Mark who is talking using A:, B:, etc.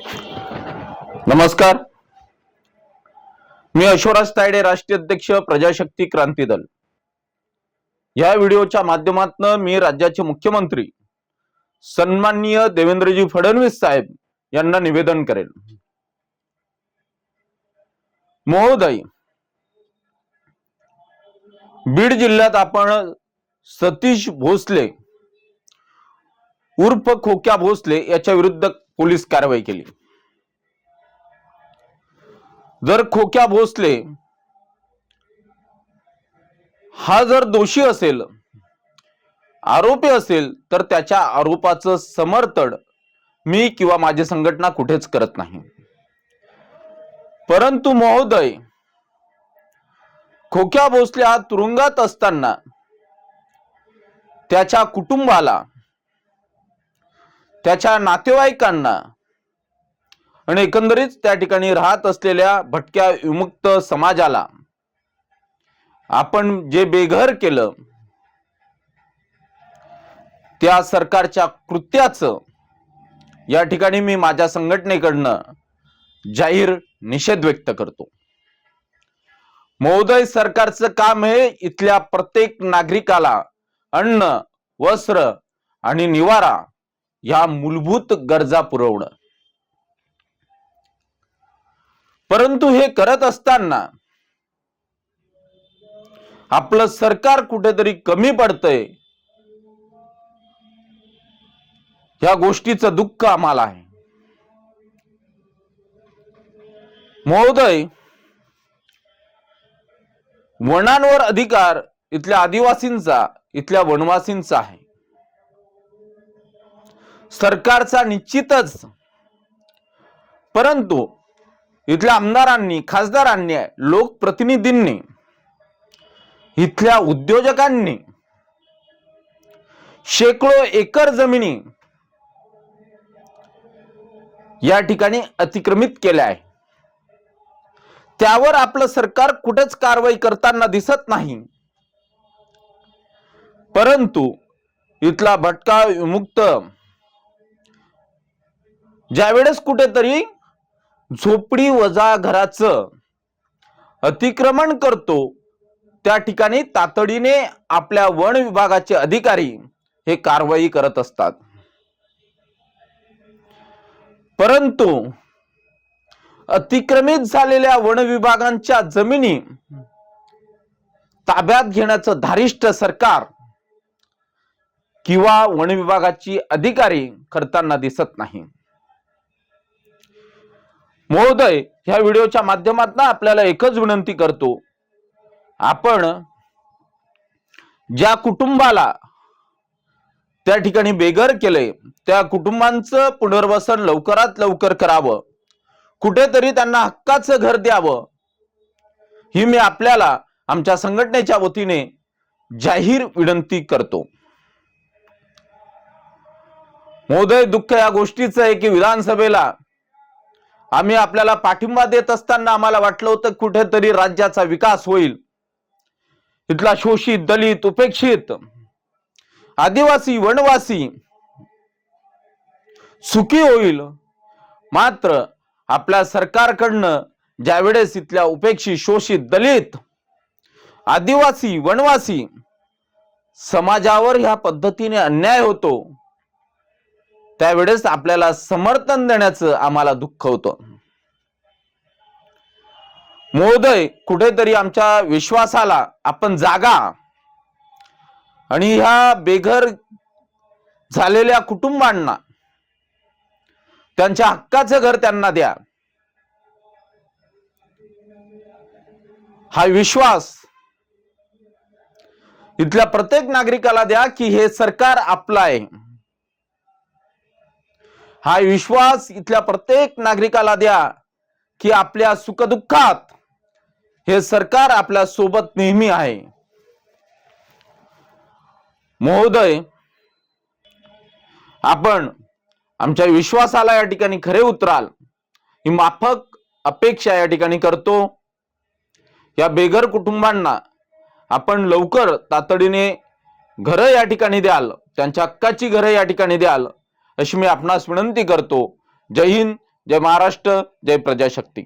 A: नमस्कार. मी अश्वराज तायडे राष्ट्रीय अध्यक्ष प्रजाशक्ती क्रांती दल. या व्हिडिओच्या माध्यमातून मी राज्याचे मुख्यमंत्री सन्माननीय देवेंद्रजी फडणवीस साहेब यांना निवेदन करेल. महोदय बीड जिल्ह्यात आपण सतीश भोसले उर्फ खोक्या भोसले याच्या विरुद्ध पोलीस कारवाई केली. जर खोक्या भोसले हा जर दोषी असेल आरोपी असेल तर त्याच्या आरोपाचं समर्थन मी किंवा माझी संघटना कुठेच करत नाही. परंतु महोदय खोक्या भोसले हा तुरुंगात असताना त्याच्या कुटुंबाला त्याच्या नातेवाईकांना आणि एकंदरीत त्या ठिकाणी राहत असलेल्या भटक्या विमुक्त समाजाला आपण जे बेघर केलं त्या सरकारच्या कृत्याचं या ठिकाणी मी माझ्या संघटनेकडनं जाहीर निषेध व्यक्त करतो. महोदय सरकारचं काम हे इथल्या प्रत्येक नागरिकाला अन्न वस्त्र आणि निवारा या मूलभूत गरजा पुरवणं. परंतु हे करत असताना आपलं सरकार कुठेतरी कमी पडतंय. ह्या गोष्टीचं दुःख आम्हाला आहे. महोदय वनांवर अधिकार इथल्या आदिवासींचा इथल्या वनवासींचा आहे. सरकारचा निश्चितच. परंतु इथल्या आमदारांनी खासदारांनी लोकप्रतिनिधींनी इथल्या उद्योजकांनी शेकडो एकर जमिनी या ठिकाणी अतिक्रमित केल्या आहे त्यावर आपलं सरकार कुठेच कारवाई करताना दिसत नाही. परंतु इथला भटका विमुक्त ज्यावेळेस कुठेतरी झोपडी वजा घराचं अतिक्रमण करतो त्या ठिकाणी तातडीने आपल्या वन विभागाचे अधिकारी हे कारवाई करत असतात. परंतु अतिक्रमित झालेल्या वन विभागांच्या जमिनी ताब्यात घेण्याचं धारिष्ट सरकार किंवा वन विभागाची अधिकारी करताना दिसत नाही. महोदय ह्या व्हिडिओच्या माध्यमातून आपल्याला एकच विनंती करतो. आपण ज्या कुटुंबाला त्या ठिकाणी बेघर केले त्या कुटुंबांचं पुनर्वसन लवकरात लवकर करावं. कुठेतरी त्यांना हक्काचं घर द्यावं. ही मी आपल्याला आमच्या संघटनेच्या वतीने जाहीर विनंती करतो. महोदय दुःख या गोष्टीचं आहे की विधानसभेला आम्ही आपल्याला पाठिंबा देत असताना आम्हाला वाटलं होतं कुठेतरी राज्याचा विकास होईल. इथला शोषित दलित उपेक्षित आदिवासी वनवासी सुखी होईल. मात्र आपल्या सरकारकडनं ज्यावेळेस इथल्या उपेक्षित शोषित दलित आदिवासी वनवासी समाजावर ह्या पद्धतीने अन्याय होतो त्यावेळेस आपल्याला समर्थन देण्याचं आम्हाला दुःख होतं. महोदय कुठेतरी आमच्या विश्वासाला आपण जागा आणि ह्या बेघर झालेल्या कुटुंबांना त्यांच्या हक्काचं घर त्यांना द्या. हा विश्वास इथल्या प्रत्येक नागरिकाला द्या की हे सरकार आपलं आहे. हा विश्वास इथल्या प्रत्येक नागरिकाला द्या की आपल्या सुखदुःखात हे सरकार आपल्यासोबत नेहमी आहे. महोदय आपण आमच्या विश्वासाला या ठिकाणी खरे उतराल. ही माफक अपेक्षा या ठिकाणी करतो. या बेघर कुटुंबांना आपण लवकर तातडीने घरं या ठिकाणी द्याल त्यांच्या हक्काची घरं या ठिकाणी द्याल. अशी मी आपणास विनंती करतो. जय हिंद जय महाराष्ट्र जय प्रजाशक्ती.